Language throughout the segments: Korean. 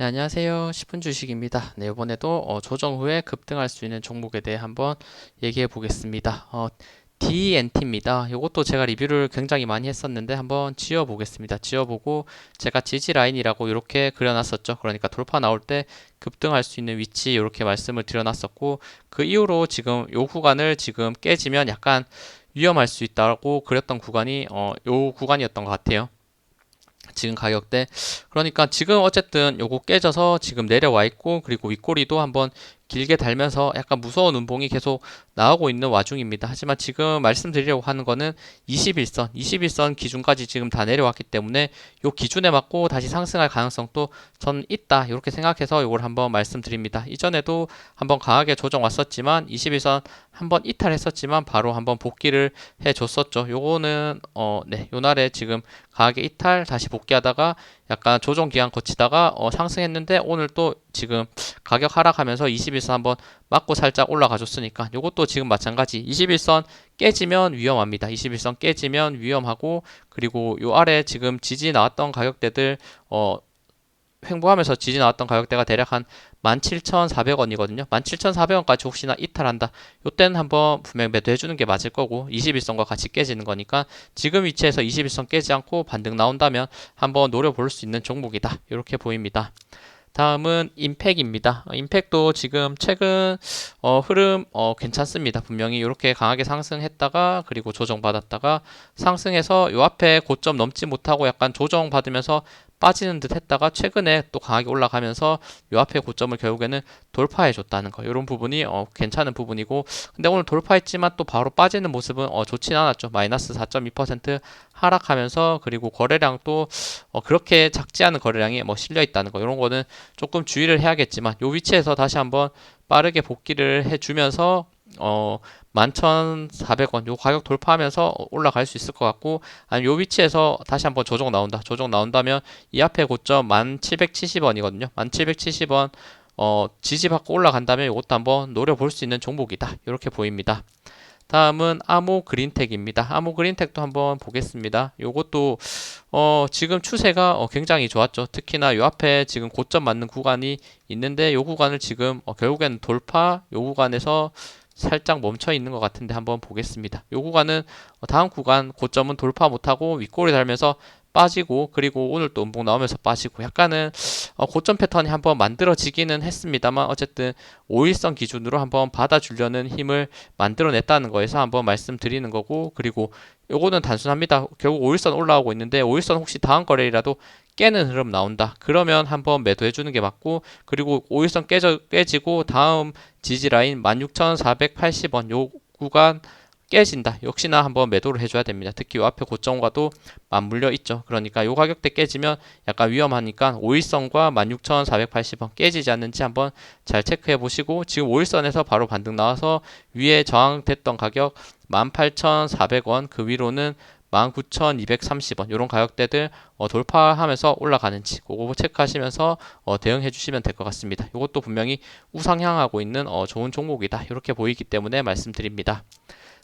네, 안녕하세요. 10분 주식입니다. 네, 이번에도 어, 조정 후에 급등할 수 있는 종목에 대해 한번 얘기해 보겠습니다. 어, DNT입니다. 이것도 제가 리뷰를 굉장히 많이 했었는데 한번 지워 보겠습니다. 지워 보고 제가 지지 라인이라고 이렇게 그려놨었죠. 그러니까 돌파 나올 때 급등할 수 있는 위치 이렇게 말씀을 드려놨었고 그 이후로 지금 요 구간을 지금 깨지면 약간 위험할 수 있다고 그렸던 구간이 어, 요 구간이었던 것 같아요. 지금 가격대. 그러니까 지금 어쨌든 요거 깨져서 지금 내려와 있고 그리고 윗꼬리도 한번 길게 달면서 약간 무서운 운봉이 계속 나오고 있는 와중입니다. 하지만 지금 말씀드리려고 하는 거는 21선, 21선 기준까지 지금 다 내려왔기 때문에 요 기준에 맞고 다시 상승할 가능성도 전 있다. 이렇게 생각해서 이걸 한번 말씀드립니다. 이전에도 한번 강하게 조정 왔었지만 21선 한번 이탈했었지만 바로 한번 복귀를 해 줬었죠. 요거는 어, 네. 요날에 지금 강하게 이탈 다시 복귀하다가 약간 조정 기간 거치다가 어, 상승했는데 오늘 또 지금 가격 하락하면서 21선 한번 맞고 살짝 올라가 줬으니까 이것도 지금 마찬가지 21선 깨지면 위험합니다. 21선 깨지면 위험하고 그리고 요 아래 지금 지지 나왔던 가격대들 어 횡보하면서 지지 나왔던 가격대가 대략 한 17,400원이거든요. 17,400원까지 혹시나 이탈한다. 요때는 한번 분명 매도해 주는 게 맞을 거고 21선과 같이 깨지는 거니까 지금 위치에서 21선 깨지 않고 반등 나온다면 한번 노려볼 수 있는 종목이다. 이렇게 보입니다. 다음은 임팩입니다. 임팩도 지금 최근 어, 흐름 어, 괜찮습니다. 분명히 이렇게 강하게 상승했다가 그리고 조정받았다가 상승해서 요 앞에 고점 넘지 못하고 약간 조정받으면서 빠지는 듯 했다가 최근에 또 강하게 올라가면서 요 앞에 고점을 결국에는 돌파해 줬다는 거. 이런 부분이 어, 괜찮은 부분이고. 근데 오늘 돌파했지만 또 바로 빠지는 모습은 어, 좋진 않았죠. 마이너스 4.2% 하락하면서 그리고 거래량도 어, 그렇게 작지 않은 거래량이 뭐 실려 있다는 거. 이런 거는 조금 주의를 해야겠지만 요 위치에서 다시 한번 빠르게 복귀를 해주면서 어 11,400원 요 가격 돌파하면서 올라갈 수 있을 것 같고 아니면 요 위치에서 다시 한번 조정 나온다. 조정 나온다면 이 앞에 고점 1,770원이거든요. 1,770원 어 지지받고 올라간다면 이것도 한번 노려볼 수 있는 종목이다. 이렇게 보입니다. 다음은 아모 그린텍입니다. 아모 그린텍도 한번 보겠습니다. 요것도 어 지금 추세가 어 굉장히 좋았죠. 특히나 요 앞에 지금 고점 맞는 구간이 있는데 요 구간을 지금 어 결국에는 돌파 요 구간에서 살짝 멈춰 있는 것 같은데 한번 보겠습니다. 요 구간은 어, 다음 구간 고점은 돌파 못하고 윗골이 달면서 빠지고 그리고 오늘 또 음봉 나오면서 빠지고 약간은 어, 고점 패턴이 한번 만들어지기는 했습니다만 어쨌든 5일선 기준으로 한번 받아주려는 힘을 만들어냈다는 거에서 한번 말씀드리는 거고 그리고 요거는 단순합니다. 결국 5일선 올라오고 있는데 5일선 혹시 다음 거래일이라도 깨는 흐름 나온다. 그러면 한번 매도해 주는 게 맞고 그리고 5일선 깨져, 깨지고 다음 지지 라인 16,480원 요 구간 깨진다. 역시나 한번 매도를 해줘야 됩니다. 특히 요 앞에 고점과도 맞물려 있죠. 그러니까 요 가격대 깨지면 약간 위험하니까 5일선과 16,480원 깨지지 않는지 한번 잘 체크해 보시고 지금 5일선에서 바로 반등 나와서 위에 저항됐던 가격 18,400원 그 위로는 19,230원 이런 가격대들 어, 돌파하면서 올라가는지 그거 체크하시면서 어, 대응해 주시면 될 것 같습니다. 이것도 분명히 우상향하고 있는 어, 좋은 종목이다 이렇게 보이기 때문에 말씀드립니다.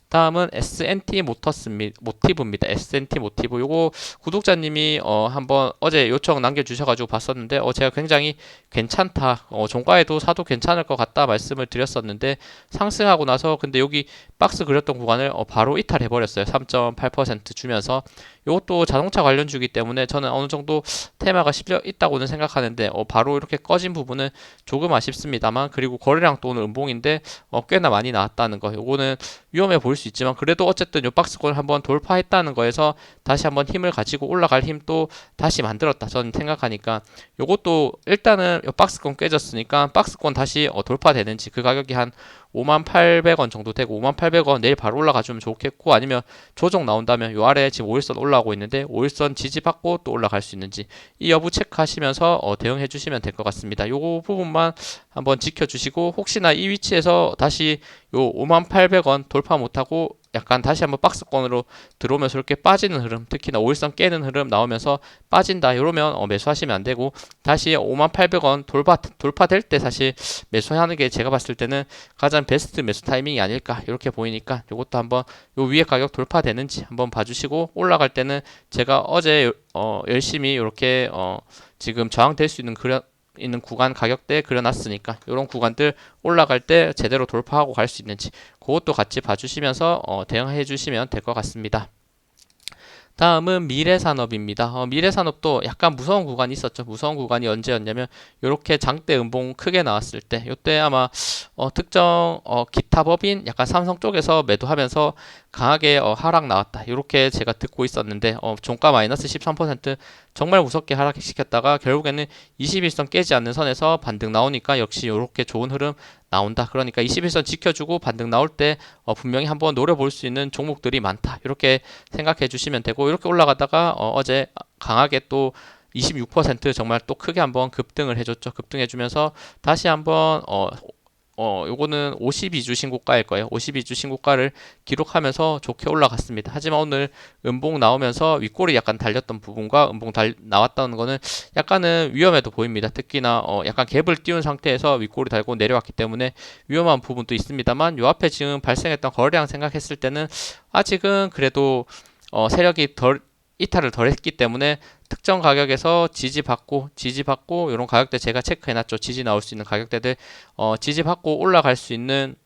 다음은 SNT 모터스 모티브입니다. SNT 모티브. 요거 구독자님이 어 한번 어제 요청 남겨주셔가지고 봤었는데 어 제가 굉장히 괜찮다. 어 종가에도 사도 괜찮을 것 같다 말씀을 드렸었는데 상승하고 나서 근데 여기 박스 그렸던 구간을 어 바로 이탈해 버렸어요. 3.8% 주면서 이것도 자동차 관련 주기 때문에 저는 어느 정도 테마가 실려 있다고는 생각하는데 어 바로 이렇게 꺼진 부분은 조금 아쉽습니다만 그리고 거래량 또 오늘 음봉인데 어 꽤나 많이 나왔다는 거. 요거는 위험해 보일 수 있지만 그래도 어쨌든 요 박스권을 한번 돌파했다는 거에서 다시 한번 힘을 가지고 올라갈 힘도 다시 만들었다. 저는 생각하니까 요것도 일단은 요 박스권 깨졌으니까 박스권 다시 어 돌파되는지 그 가격이 한 5800원 정도 되고 5800원 내일 바로 올라가 주면 좋겠고 아니면 조정 나온다면 요 아래 지금 5일선 올라오고 있는데 5일선 지지받고 또 올라갈 수 있는지 이 여부 체크하시면서 어 대응해 주시면 될 것 같습니다. 요 부분만 한번 지켜주시고 혹시나 이 위치에서 다시 요 5800원 돌파 못하고 약간 다시 한번 박스권으로 들어오면서 이렇게 빠지는 흐름, 특히나 5일선 깨는 흐름 나오면서 빠진다. 이러면 어, 매수하시면 안 되고 다시 5800원 돌파 돌파될 때 사실 매수하는 게 제가 봤을 때는 가장 베스트 매수 타이밍이 아닐까 이렇게 보이니까 이것도 한번 요 위에 가격 돌파되는지 한번 봐주시고 올라갈 때는 제가 어제 어, 열심히 이렇게 어, 지금 저항될 수 있는 그런 있는 구간 가격대 그려놨으니까 이런 구간들 올라갈 때 제대로 돌파하고 갈 수 있는지 그것도 같이 봐주시면서 어, 대응해 주시면 될 것 같습니다. 다음은 미래산업입니다. 어, 미래산업도 약간 무서운 구간이 있었죠. 무서운 구간이 언제였냐면 이렇게 장대 음봉 크게 나왔을 때 이때 아마 어, 특정 어, 기타 법인 약간 삼성 쪽에서 매도하면서 강하게 어, 하락 나왔다. 이렇게 제가 듣고 있었는데 어, 종가 마이너스 13% 정말 무섭게 하락시켰다가 결국에는 21선 깨지 않는 선에서 반등 나오니까 역시 이렇게 좋은 흐름 나온다. 그러니까 21선 지켜주고 반등 나올 때 어, 분명히 한번 노려볼 수 있는 종목들이 많다. 이렇게 생각해 주시면 되고 이렇게 올라가다가 어, 제 강하게 또 26% 정말 또 크게 한번 급등을 해줬죠. 급등해 주면서 다시 한번 어, 어, 요거는 52주 신고가일 거예요. 52주 신고가를 기록하면서 좋게 올라갔습니다. 하지만 오늘 음봉 나오면서 윗골이 약간 달렸던 부분과 음봉 달, 나왔다는 거는 약간은 위험해도 보입니다. 특히나 어, 약간 갭을 띄운 상태에서 윗골이 달고 내려왔기 때문에 위험한 부분도 있습니다만 요 앞에 지금 발생했던 거래량 생각했을 때는 아직은 그래도 어, 세력이 덜 이탈을 덜 했기 때문에 특정 가격에서 지지받고 지지받고 이런 가격대 제가 체크해놨죠. 지지 나올 수 있는 가격대들 어, 지지받고 올라갈 수 있는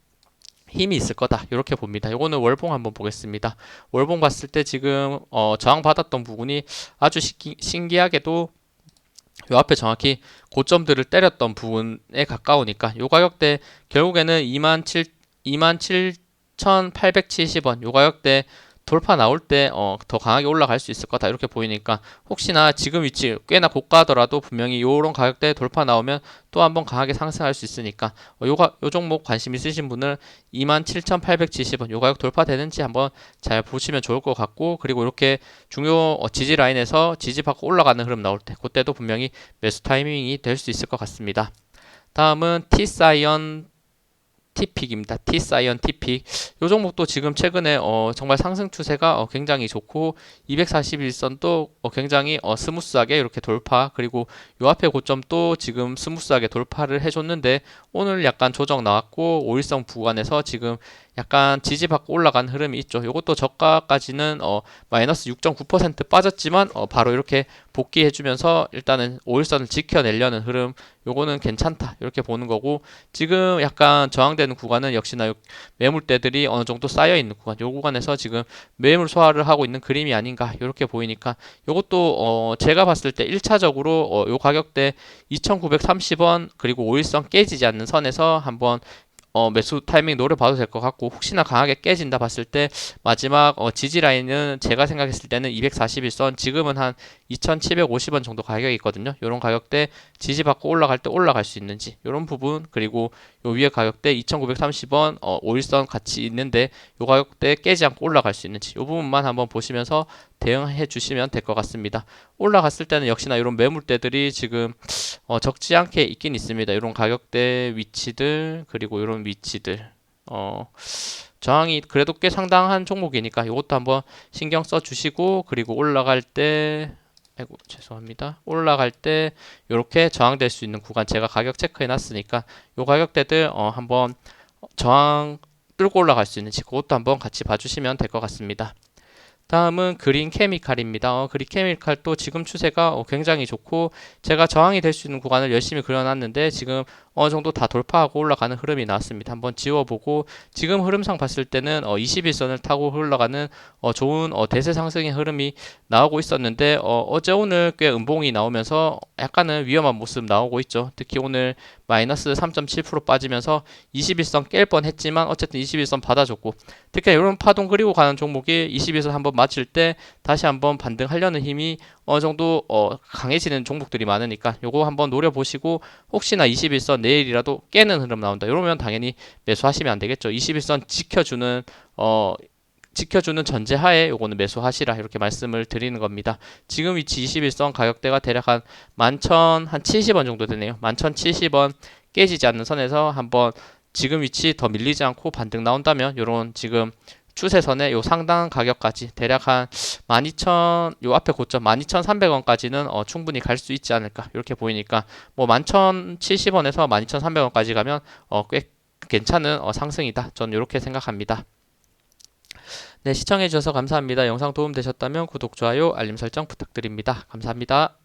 힘이 있을 거다 이렇게 봅니다. 이거는 월봉 한번 보겠습니다. 월봉 봤을 때 지금 어, 저항 받았던 부분이 아주 시기, 신기하게도 요 앞에 정확히 고점들을 때렸던 부분에 가까우니까 요 가격대 결국에는 2만 7 2만 7,870원 요 가격대 돌파 나올 때 어, 더 강하게 올라갈 수 있을 거다 이렇게 보이니까 혹시나 지금 위치 꽤나 고가더라도 분명히 이런 가격대 돌파 나오면 또 한번 강하게 상승할 수 있으니까 어, 요가 요 종목 관심 있으신 분은 27,870원 요 가격 돌파되는지 한번 잘 보시면 좋을 것 같고 그리고 이렇게 중요 어, 지지 라인에서 지지받고 올라가는 흐름 나올 때 그때도 분명히 매수 타이밍이 될 수 있을 것 같습니다. 다음은 T사이언 티픽입니다. T사이언 티픽. 이 종목도 지금 최근에 어, 정말 상승 추세가 어, 굉장히 좋고 241선도 어, 굉장히 어, 스무스하게 이렇게 돌파 그리고 요 앞에 고점도 지금 스무스하게 돌파를 해줬는데 오늘 약간 조정 나왔고 5일선 구간에서 지금 약간 지지받고 올라간 흐름이 있죠. 이것도 저가까지는 어, 마이너스 6.9% 빠졌지만 어, 바로 이렇게 복귀해주면서 일단은 5일선을 지켜내려는 흐름 요거는 괜찮다 이렇게 보는 거고 지금 약간 저항되는 구간은 역시나 매물대들이 어느 정도 쌓여 있는 구간 요 구간에서 지금 매물 소화를 하고 있는 그림이 아닌가 이렇게 보이니까 요것도 어, 제가 봤을 때 1차적으로 어, 요 가격대 2,930원 그리고 5일선 깨지지 않는 선에서 한번 어, 매수 타이밍 노려봐도 될 것 같고 혹시나 강하게 깨진다 봤을 때 마지막 어, 지지 라인은 제가 생각했을 때는 241선 지금은 한 2,750원 정도 가격이 있거든요. 이런 가격대 지지받고 올라갈 때 올라갈 수 있는지 이런 부분 그리고 요 위에 가격대 2,930원 어, 5일선 같이 있는데 요 가격대 깨지 않고 올라갈 수 있는지 요 부분만 한번 보시면서 대응해 주시면 될 것 같습니다. 올라갔을 때는 역시나 이런 매물대들이 지금 어, 적지 않게 있긴 있습니다. 이런 가격대 위치들 그리고 이런 위치들 어, 저항이 그래도 꽤 상당한 종목이니까 이것도 한번 신경 써 주시고 그리고 올라갈 때 아이고 죄송합니다. 올라갈 때 이렇게 저항될 수 있는 구간 제가 가격 체크해 놨으니까 요 가격대들 어, 한번 저항 뚫고 올라갈 수 있는지 그것도 한번 같이 봐주시면 될 것 같습니다. 다음은 그린 케미칼입니다. 어, 그린 케미칼도 지금 추세가 어, 굉장히 좋고 제가 저항이 될 수 있는 구간을 열심히 그려놨는데 지금 어느 정도 다 돌파하고 올라가는 흐름이 나왔습니다. 한번 지워보고 지금 흐름상 봤을 때는 어, 21선을 타고 흘러가는 어, 좋은 어, 대세 상승의 흐름이 나오고 있었는데 어, 제 오늘 꽤 음봉이 나오면서 약간은 위험한 모습 나오고 있죠. 특히 오늘 마이너스 3.7% 빠지면서 21선 깰 뻔했지만 어쨌든 21선 받아줬고 특히 이런 파동 그리고 가는 종목이 21선 한번 맞을 때 다시 한번 반등하려는 힘이 어느 정도 어, 강해지는 종목들이 많으니까 요거 한번 노려보시고 혹시나 21선 내일이라도 깨는 흐름 나온다 이러면 당연히 매수하시면 안 되겠죠 21선 지켜주는 어 지켜주는 전제하에 요거는 매수하시라 이렇게 말씀을 드리는 겁니다. 지금 위치 21선 가격대가 대략 한 11,070원 정도 되네요. 11,070원 깨지지 않는 선에서 한번 지금 위치 더 밀리지 않고 반등 나온다면 요런 지금 추세선의 요 상당 가격까지 대략 한 12,000, 요 앞에 고점 12,300원까지는 어, 충분히 갈 수 있지 않을까 이렇게 보이니까 뭐 11,070원에서 12,300원까지 가면 어, 꽤 괜찮은 어, 상승이다. 저는 이렇게 생각합니다. 네, 시청해주셔서 감사합니다. 영상 도움되셨다면 구독, 좋아요, 알림 설정 부탁드립니다. 감사합니다.